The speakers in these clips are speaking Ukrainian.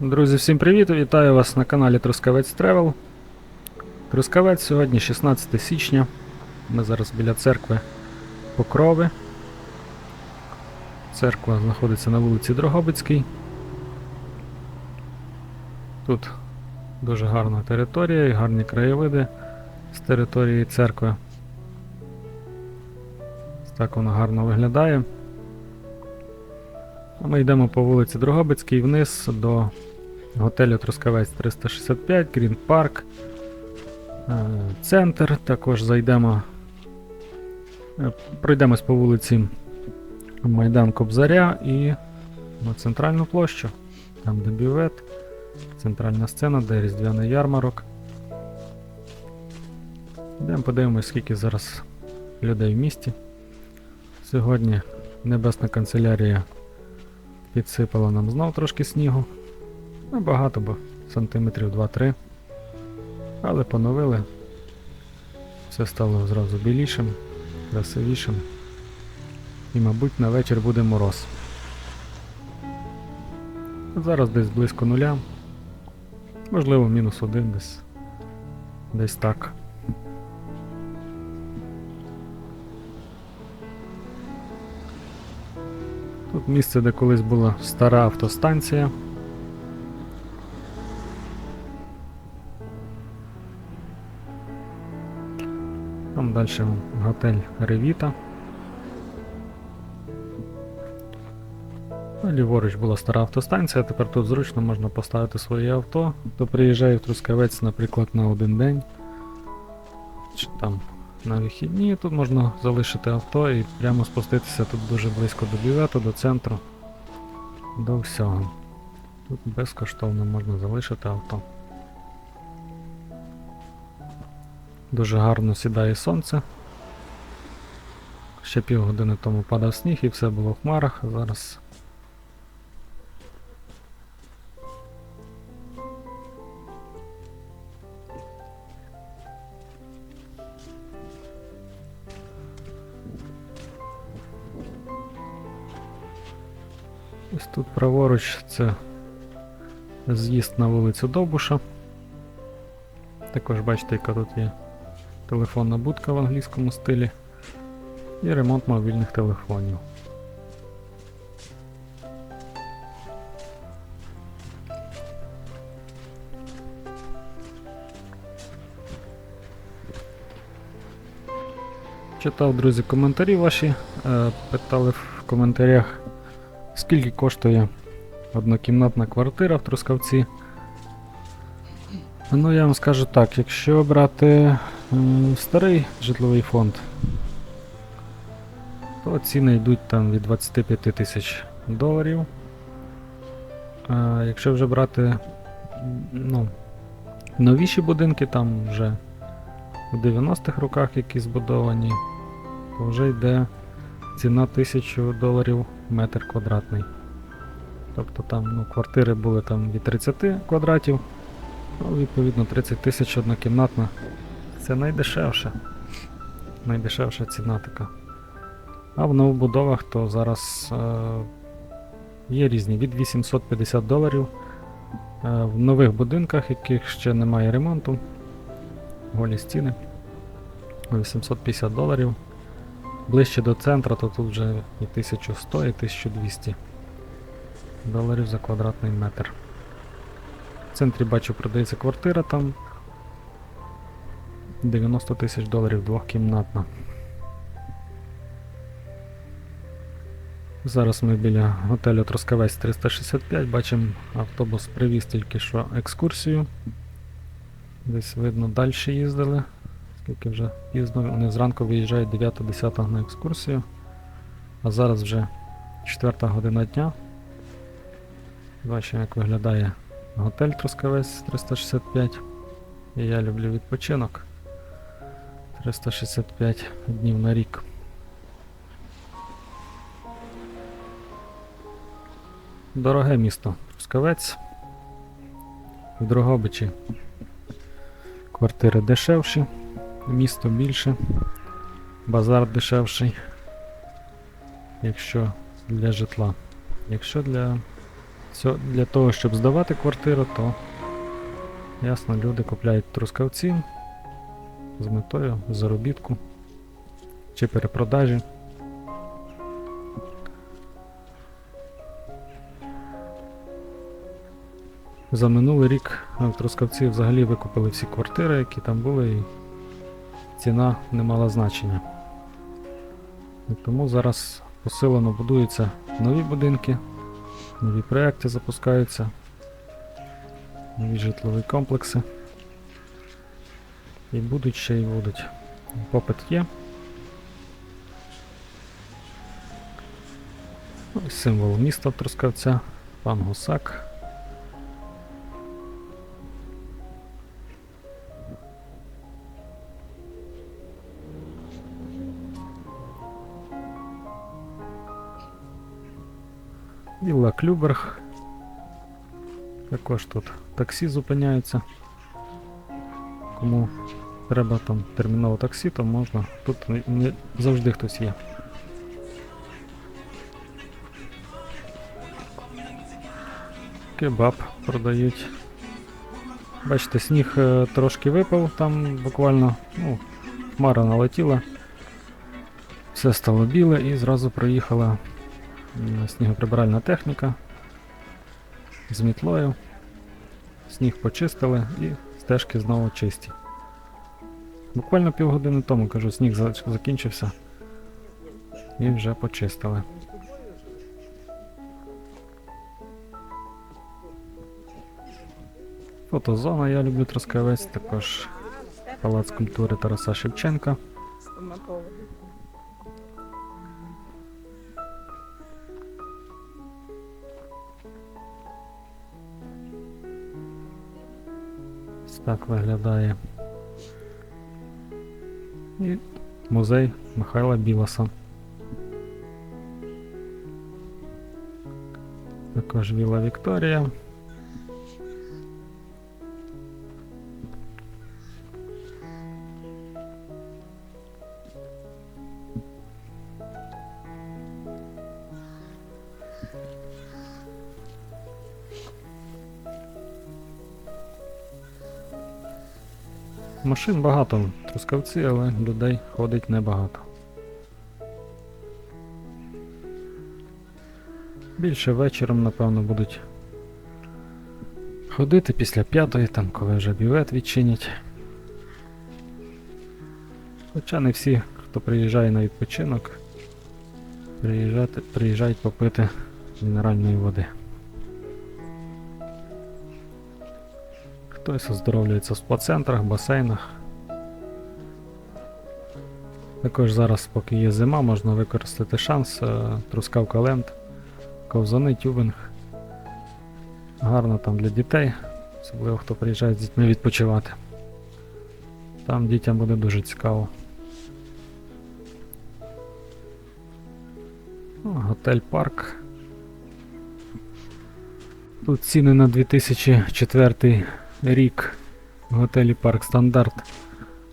Друзі, всім привіт! Вітаю вас на каналі Трускавець Тревел. Трускавець сьогодні 16 січня. Ми зараз біля церкви Покрови. Церква знаходиться на вулиці Дрогобицькій. Тут дуже гарна територія і гарні краєвиди з території церкви. Так воно гарно виглядає. А ми йдемо по вулиці Дрогобицькій вниз до готелю Трускавець 365, Green Park, е, центр. Також зайдемо, е, пройдемось по вулиці Майдан Кобзаря і на центральну площу, там де бювет, центральна сцена, де різдвяний ярмарок. Йдемо подивимось, скільки зараз людей в місті. Сьогодні Небесна канцелярія підсипала нам знов трошки снігу. Небагато, бо сантиметрів 2-3. Але поновили. Все стало зразу білішим, красивішим. І, мабуть, на вечір буде мороз. Зараз десь близько нуля. Можливо, мінус один десь. Десь так. Тут місце, де колись була стара автостанція. Далі готель Ревіта. Ну, Ліворуч була стара автостанція, тепер тут зручно можна поставити своє авто. Хто приїжджає в Трускавець, наприклад, на один день. Чи там на вихідні, тут можна залишити авто і прямо спуститися тут дуже близько до бювету, до центру, до всього. Тут безкоштовно можна залишити авто. Дуже гарно сідає сонце. Ще півгодини тому падав сніг і все було в хмарах, а зараз. Ось тут праворуч це з'їзд на вулицю Довбуша. Також бачите, яка тут є телефонна будка в англійському стилі і ремонт мобільних телефонів. Читав, друзі, коментарі ваші. Е, питали в коментарях, скільки коштує однокімнатна квартира в Трускавці. Ну, я вам скажу так, якщо брати старий житловий фонд, то ціни йдуть там від 25 тисяч доларів. А якщо вже брати ну, новіші будинки, там вже в 90-х роках які збудовані, то вже йде ціна 1000 доларів метр квадратний. Тобто там ну, квартири були там від 30 квадратів. Ну, відповідно, 30 тисяч однокімнатна. Це найдешевше. Найдешевша ціна така. А в новобудовах то зараз е, є різні від 850 доларів. Е, в нових будинках, яких ще немає ремонту. Голі стіни. 850 доларів. Ближче до центру, то тут вже і 1100, і 1200 доларів за квадратний метр. В центрі бачу продається квартира там 90 тисяч доларів двохкімнатна. Зараз ми біля готелю Трускавець 365 бачимо автобус привіз тільки що екскурсію. Десь видно далі їздили. Скільки вже пізно, вони зранку виїжджають 9-10 на екскурсію. А зараз вже 4 година дня. Бачимо, як виглядає Готель Трускавець 365. І я люблю відпочинок. 365 днів на рік. Дороге місто Трускавець. В Дрогобичі квартири дешевші, місто більше, базар дешевший. Якщо для житла. Якщо для Для того, щоб здавати квартиру, то ясно, люди купляють трускавці з метою заробітку чи перепродажі. За минулий рік Трускавці взагалі викупили всі квартири, які там були, і ціна не мала значення. І тому зараз посилено будуються нові будинки, нові проекти запускаються, нові житлові комплекси. І будуть ще й будуть. Попит є. Ну, і Символ міста Трускавця, пан Гусак. Вілла Клюберг. Також тут таксі зупиняються. Кому треба там терміново таксі, то можна. Тут не, завжди хтось є. Кебаб продають. Бачите, сніг е, трошки випав, там буквально ну, хмара налетіла. Все стало біле і зразу проїхала снігоприбиральна техніка з мітлою. Сніг почистили і стежки знову чисті. Буквально півгодини тому, кажу, сніг закінчився. І вже почистили. Фотозона, я люблю Трускавець, також Палац культури Тараса Шевченка. Так виглядає. І музей Михайла Білоса. Також Віла Вікторія. Машин багато в Трускавці, але людей ходить небагато. Більше вечором, напевно, будуть ходити після п'ятої, там, коли вже бювет відчинять. Хоча не всі, хто приїжджає на відпочинок, приїжджати, приїжджають попити мінеральної води. Хтось оздоровлюється в спа-центрах, басейнах. Також зараз, поки є зима, можна використати шанс. е, Трускавка Ленд, ковзани, тюбинг. Гарно там для дітей, особливо хто приїжджає з дітьми відпочивати. Там дітям буде дуже цікаво. Готель парк. Тут ціни на 2004 рік в готелі Парк Стандарт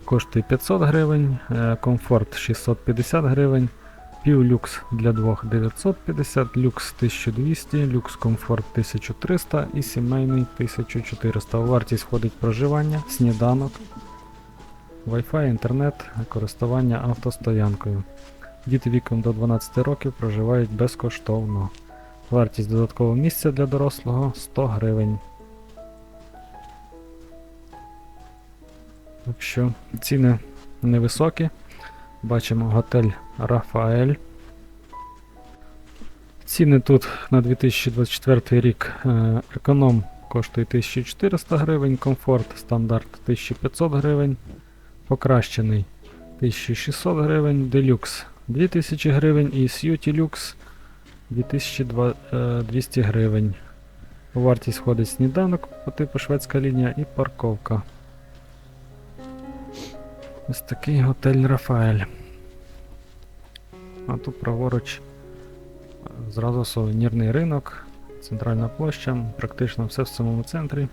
коштує 500 гривень, е, комфорт 650 гривень, півлюкс для двох 950, люкс 1200, люкс комфорт 1300 і сімейний 1400. У вартість входить проживання, сніданок, Wi-Fi, інтернет, користування автостоянкою. Діти віком до 12 років проживають безкоштовно. Вартість додаткового місця для дорослого 100 гривень. Так ціни невисокі. Бачимо готель Рафаель. Ціни тут на 2024 рік е, економ коштує 1400 гривень, комфорт стандарт 1500 гривень, покращений 1600 гривень, делюкс 2000 гривень і Сьюті люкс 2200 гривень. Вартість входить сніданок по типу шведська лінія і парковка. Ось такий готель Рафаель. А тут праворуч е, зразу сувенірний ринок, центральна площа, практично все в самому центрі.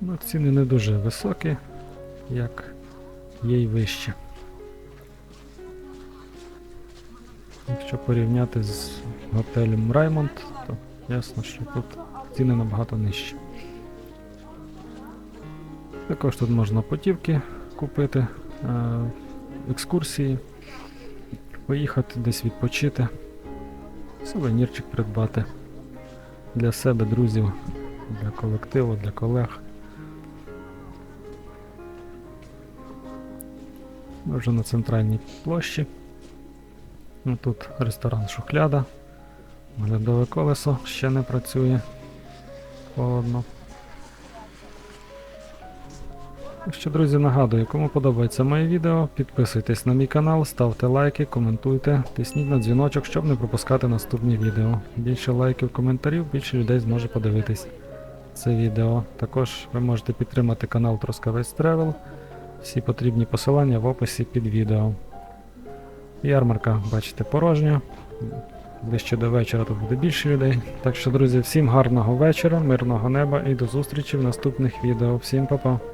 Ну, ціни не дуже високі, як є й вищі. Якщо порівняти з готелем Раймонд, то ясно, що тут ціни набагато нижчі. Також тут можна путівки купити, е, екскурсії, поїхати десь відпочити, сувенірчик придбати для себе, друзів, для колективу, для колег. Ми вже на центральній площі. Ну, тут ресторан Шухляда. Оглядове колесо ще не працює. Холодно. Що, друзі, нагадую, кому подобається моє відео, підписуйтесь на мій канал, ставте лайки, коментуйте, тисніть на дзвіночок, щоб не пропускати наступні відео. Більше лайків, коментарів, більше людей зможе подивитись це відео. Також ви можете підтримати канал Трускавець Travel. Всі потрібні посилання в описі під відео. Ярмарка, бачите, порожня. Ближче до вечора тут буде більше людей. Так що, друзі, всім гарного вечора, мирного неба і до зустрічі в наступних відео. Всім па-па!